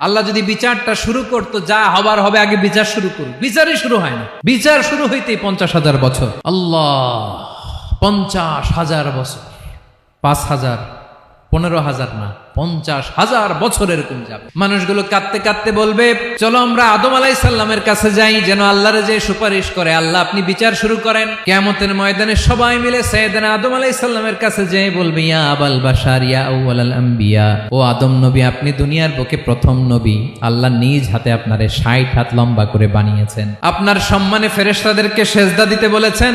আল্লাহ যদি বিচারটা শুরু করতো, যা হবার হবে, আগে বিচার শুরু করুক। বিচারই শুরু হয় না। বিচার শুরু হইতে পঞ্চাশ হাজার বছর। আল্লাহ, পঞ্চাশ হাজার বছর। পাঁচ হাজার পনেরো হাজার না, পঞ্চাশ হাজার বছর এরকম যাবে। মানুষগুলো কাঁদতে কাঁদতে বলবে, চলো আমরা আদম আলাই সাল্লামের কাছে যাই, যেন আল্লাহরে যে সুপারিশ করে, আল্লাহ আপনি বিচার শুরু করেন। কেমতের ময়দানে সবাই মিলে সৈয়দান আদম আলাই সাল্লামের কাছে যেয়ে বলবে, ইয়া আবাল বাসার ইয়া আউয়াল আম্বিয়া। ও আদম নবী, আপনি দুনিয়ার বুকে প্রথম নবী, আল্লাহ নিজ হাতে আপনারে ষাট হাত লম্বা করে বানিয়েছেন। আপনার সম্মানে ফেরেশতাদেরকে সেজদা দিতে বলেছেন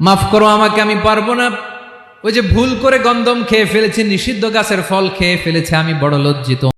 মাফ করো, আমাকে আমি পারব না। ওই যে ভুল করে গন্ধম খেয়ে ফেলেছি, নিষিদ্ধ গাছের ফল খেয়ে ফেলেছে, আমি বড় লজ্জিত।